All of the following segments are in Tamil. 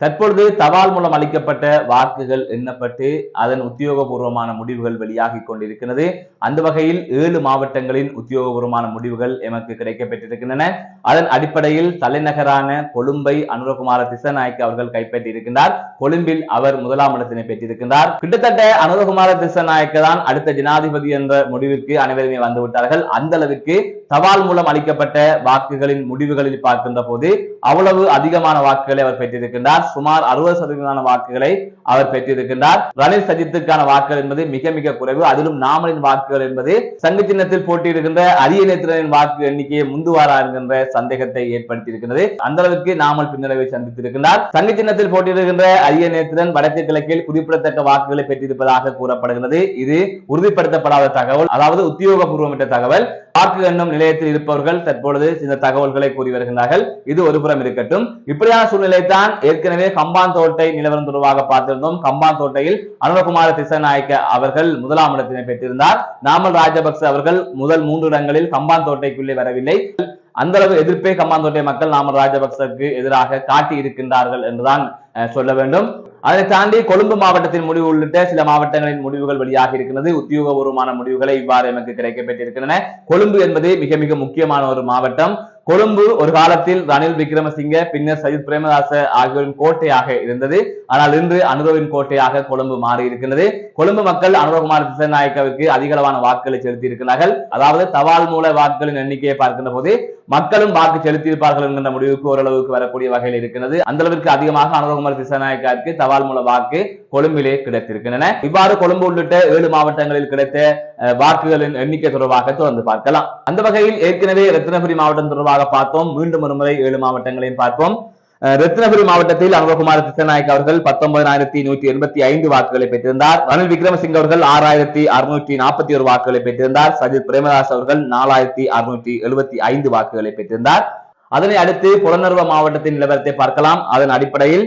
தற்பொழுது தபால் மூலம் அளிக்கப்பட்ட வாக்குகள் எண்ணப்பட்டு அதன் உத்தியோகபூர்வமான முடிவுகள் வெளியாகி கொண்டிருக்கிறது. அந்த வகையில் ஏழு மாவட்டங்களின் உத்தியோகபூர்வமான முடிவுகள் எமக்கு கிடைக்கப்பட்டிருக்கின்றன அதன் அடிப்படையில் தலைநகரான கொழும்பை அனுரகுமார திசநாயக்க அவர்கள் கைப்பற்றியிருக்கின்றார். கொழும்பில் அவர் முதலாம் இடத்தினை பெற்றிருக்கின்றார். கிட்டத்தட்ட அனுரகுமார திசநாயக்க தான் அடுத்த ஜனாதிபதி என்ற முடிவிற்கு அனைவருமே வந்துவிட்டார்கள் அந்த அளவிற்கு தபால் மூலம் அளிக்கப்பட்ட வாக்குகளின் முடிவுகளில் பார்க்கின்ற போது அவ்வளவு அதிகமான வாக்குகளை அவர் பெற்றிருக்கின்றார். சுமார் அறுபது சதவீதமான வாக்குகளை அவர் பெற்றிருக்கின்றார். ரணில் சஜித்துக்கான வாக்குகள் என்பது மிக மிக குறைவு. அதிலும் நாமலின் வாக்குகள் என்பது சங்கு சின்னத்தில் போட்டியிருக்கின்ற அரிய நேத்திரனின் வாக்கு எண்ணிக்கையை முந்துவாரா என்கின்ற சந்தேகத்தை ஏற்படுத்தியிருக்கிறது. அந்த அளவிற்கு நாமல் பின்னடைவை சந்தித்திருக்கின்றார். சங்கு சின்னத்தில் போட்டியிருக்கின்ற அரிய நேத்திரன் வடக்கு கிழக்கில் குறிப்பிடத்தக்க வாக்குகளை பெற்றிருப்பதாக கூறப்படுகிறது. இது உறுதிப்படுத்தப்படாத தகவல் அதாவது உத்தியோகபூர்வமற்ற தகவல். வாக்கு எண்ணும் நிலையத்தில் இருப்பவர்கள் தற்பொழுது இந்த தகவல்களை கூறி வருகின்றார்கள். இது ஒரு புறம் இருக்கட்டும். இப்படியான சூழ்நிலை தான் ஏற்கனவே கம்பாந்தோட்டை நிலவரம் தொடர்பாக பார்த்திருந்தோம். கம்பாந்தோட்டையில் அனுரகுமார திசநாயக்க அவர்கள் முதலாம் இடத்தினை பெற்றிருந்தார். நாமல் ராஜபக்ச அவர்கள் முதல் மூன்று இடங்களில் கம்பாந்தோட்டைக்குள்ளே வரவில்லை. அந்த அளவு எதிர்ப்பே கம்பாந்தோட்டை மக்கள் நாமல் ராஜபக்சக்கு எதிராக காட்டி இருக்கின்றார்கள் என்றுதான் சொல்ல வேண்டும். அதை தாண்டி கொழும்பு மாவட்டத்தின் முடிவு உள்ளிட்ட சில மாவட்டங்களின் முடிவுகள் வெளியாக இருக்கிறது உத்தியோகபூர்வமான முடிவுகளை இவ்வாறு எமக்கு கிடைக்கப்பட்டிருக்கின்றன கொழும்பு என்பது மிக மிக முக்கியமான ஒரு மாவட்டம். கொழும்பு ஒரு காலத்தில் ரணில் விக்ரமசிங்க பின்னர் சஜித் பிரேமதாச ஆகியோரின் கோட்டையாக இருந்தது. ஆனால் இன்று அனுரவின் கோட்டையாக கொழும்பு மாறி இருக்கிறது கொழும்பு மக்கள் அனுரகுமார் திசநாயக்கவிற்கு அதிகளவான வாக்குகளை செலுத்தி இருக்கிறார்கள் அதாவது தவால் மூல வாக்குகளின் எண்ணிக்கையை பார்க்கின்ற போது மக்களும் வாக்கு செலுத்தியிருப்பார்கள் என்கின்ற முடிவுக்கு ஓரளவுக்கு வரக்கூடிய வகையில் இருக்கிறது. அந்த அளவிற்கு அதிகமாக அனுரகுமார் திசாநாயக்காருக்கு தபால் மூல வாக்கு கொழும்பிலே கிடைத்திருக்கின்றன. இவ்வாறு கொழும்பு உள்ளிட்ட ஏழு மாவட்டங்களில் கிடைத்த அஹ், வாக்குகளின் எண்ணிக்கை தொடர்பாக தொடர்ந்து பார்க்கலாம். அந்த வகையில் ஏற்கனவே ரத்தினபுரி மாவட்டம் தொடர்பாக பார்த்தோம். மீண்டும் ஒருமுறை ஏழு மாவட்டங்களையும் பார்ப்போம். ரத்னபுரி மாவட்டத்தில் அனுபகுமார் திசநாயக் அவர்கள் பத்தொன்பதாயிரத்தி நூற்றி எண்பத்தி ஐந்து வாக்குகளை பெற்றிருந்தார். ரணில் விக்ரமசிங்க அவர்கள் ஆறாயிரத்தி அறுநூற்றி நாற்பத்தி ஒரு வாக்குகளை பெற்றிருந்தார். சஜித் பிரேமதாஸ் அவர்கள் நாலாயிரத்தி அறுநூற்றி எழுபத்தி ஐந்து வாக்குகளை பெற்றிருந்தார். அதனை அடுத்து புலனர்வ மாவட்டத்தின் நிலவரத்தை பார்க்கலாம். அதன் அடிப்படையில்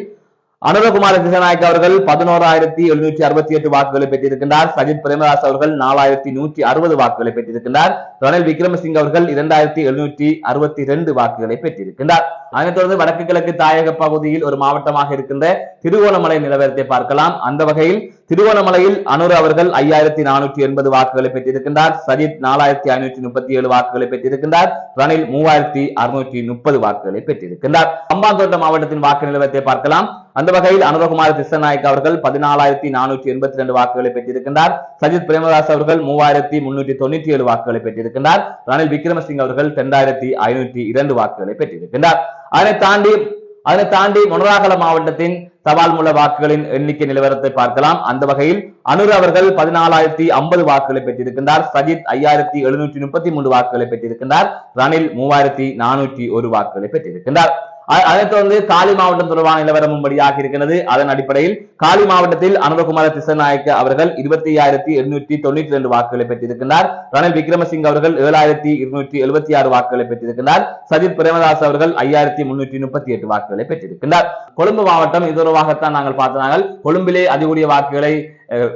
அனுரகுமார திசநாயக் அவர்கள் பதினோராயிரத்தி எழுநூற்றி அறுபத்தி எட்டு வாக்குகளை பெற்றிருக்கின்றார். சஜித் பிரேமதாஸ் அவர்கள் நாலாயிரத்தி நூற்றி அறுபது வாக்குகளை பெற்றிருக்கின்றார். ரணில் விக்ரமசிங்க அவர்கள் இரண்டாயிரத்தி எழுநூற்றி அறுபத்தி ரெண்டு வாக்குகளை பெற்றிருக்கின்றார். அதனைத் தொடர்ந்து வடக்கு கிழக்கு தாயக பகுதியில் ஒரு மாவட்டமாக இருக்கின்ற திருகோணமலை நிலவரத்தை பார்க்கலாம். அந்த வகையில் திருகோணமலையில் அனுர் அவர்கள் ஐயாயிரத்தி நானூற்றி எண்பது வாக்குகளை பெற்றிருக்கின்றார். சஜித் நாலாயிரத்தி ஐநூற்றி முப்பத்தி ஏழு வாக்குகளை பெற்றிருக்கின்றார். ரணில் மூவாயிரத்தி அறுநூற்றி முப்பது வாக்குகளை பெற்றிருக்கின்றார். அம்பாந்தோட்ட மாவட்டத்தின் வாக்கு நிலவரத்தை பார்க்கலாம். அந்த வகையில் அனுரகுமார் கிருஷ்ணநாயக் அவர்கள் பதினாலாயிரத்தி நானூற்றி எண்பத்தி ரெண்டு வாக்குகளை பெற்றிருக்கின்றார். சஜித் பிரேமதாஸ் அவர்கள் மூவாயிரத்தி முன்னூற்றி தொண்ணூற்றி ஏழு வாக்குகளை பெற்றிருக்கின்றார். ரணில் விக்ரமசிங் அவர்கள் இரண்டாயிரத்தி ஐநூற்றி இரண்டு வாக்குகளை பெற்றிருக்கின்றார். அதனை தாண்டி அதனை தாண்டி மொனராகல மாவட்டத்தின் தபால் மூல வாக்குகளின் எண்ணிக்கை நிலவரத்தை பார்க்கலாம். அந்த வகையில் அனுர் அவர்கள் பதினாலாயிரத்தி ஐம்பது வாக்குகளை பெற்றிருக்கின்றார். சஜித் ஐயாயிரத்தி எழுநூற்றி முப்பத்தி மூன்று வாக்குகளை பெற்றிருக்கின்றார். ரணில் மூவாயிரத்தி நானூற்றி ஒரு வாக்குகளை பெற்றிருக்கின்றார். அதை தொடர்ந்து காலி மாவட்டம் தொடர்பான நிலவரமும் வெளியாக இருக்கிறது. அதன் அடிப்படையில் காலி மாவட்டத்தில் அனுரகுமார திசநாயக்க அவர்கள் இருபத்தி ஐயாயிரத்தி எண்ணூற்றி தொண்ணூற்றி ரெண்டு வாக்குகளை பெற்றிருக்கிறார் ரணில் விக்ரமசிங்க அவர்கள் ஏழாயிரத்தி இருநூற்றி எழுபத்தி ஆறு வாக்குகளை பெற்றிருக்கிறார் சஜித் பிரேமதாஸ் அவர்கள் ஐயாயிரத்தி முன்னூற்றி முப்பத்தி எட்டு வாக்குகளை பெற்றிருக்கின்றார். கொழும்பு மாவட்டம் இது தொடர்பாகத்தான் நாங்கள் பார்த்த கொழும்பிலே அதிகூடிய வாக்குகளை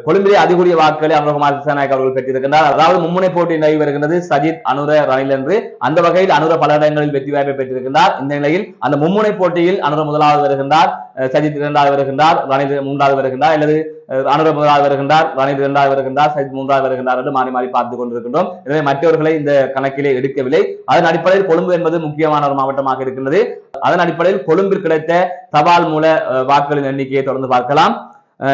கொழும்பிலே அதிகூடிய வாக்குகளை அனுரகுமார் திசாநாயக் அவர்கள் பெற்றிருக்கின்றார். அதாவது மும்முனை போட்டி நிலவி வருகின்றது சஜித் அனுர ரணில் என்று. அந்த வகையில் அனுர பல இடங்களில் வெற்றி வாய்ப்பை பெற்றிருக்கின்றார். இந்த நிலையில் அந்த மும்முனை போட்டியில் அனுர முதலாவது வருகின்றார் சஜித் இரண்டாவது வருகின்றார் ரணில் மூன்றாவது வருகின்றார் அல்லது அனுர முதலாவது வருகின்றார் ரணில் இரண்டாவது வருகின்றார் சஜித் மூன்றாவது வருகின்றார் என்று மாறி மாறி பார்த்துக் கொண்டிருக்கின்றோம். எனவே மற்றவர்களை இந்த கணக்கிலே எடுக்கவில்லை. அதன் அடிப்படையில் கொழும்பு என்பது முக்கியமான ஒரு மாவட்டமாக இருக்கின்றது. அதன் அடிப்படையில் கொழும்பில் கிடைத்த தபால் மூல வாக்குகளின் எண்ணிக்கையை தொடர்ந்து பார்க்கலாம்.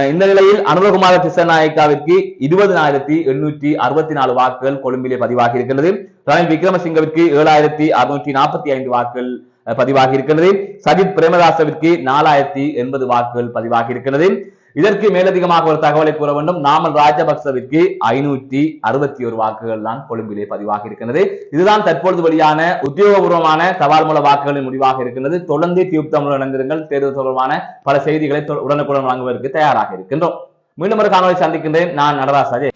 இந்த நிலையில் அனுரகுமார திசநாயக்காவிற்கு இருபதனாயிரத்தி எண்ணூற்றி அறுபத்தி நாலு வாக்குகள் கொழும்பிலே பதிவாகி இருக்கிறது ரணில் விக்ரமசிங்கவிற்கு ஏழாயிரத்தி அறுநூற்றி நாற்பத்தி ஐந்து வாக்குகள் அஹ், பதிவாகி இருக்கிறது சஜித் பிரேமதாசவிற்கு நாலாயிரத்தி எண்பது வாக்குகள் பதிவாகி இருக்கிறது இதற்கு மேலதிகமாக ஒரு தகவலை கூற வேண்டும். நாமல் ராஜபக்சவிற்கு ஐநூற்றி அறுபத்தி ஒரு வாக்குகள் தான் கொழும்பிலே பதிவாக இருக்கிறது இதுதான் தற்பொழுது வெளியான உத்தியோகபூர்வமான தபால் மூல வாக்குகளின் முடிவாக இருக்கின்றது. தொடர்ந்து டியூப் தமிழ் இணைந்திருங்கள். தேர்தல் தொடர்பான பல செய்திகளை உடனுக்குடன் வழங்குவதற்கு தயாராக இருக்கின்றோம். மீண்டும் ஒரு காணொலி சந்திக்கின்றேன். நான் நடராஜ் அஜய்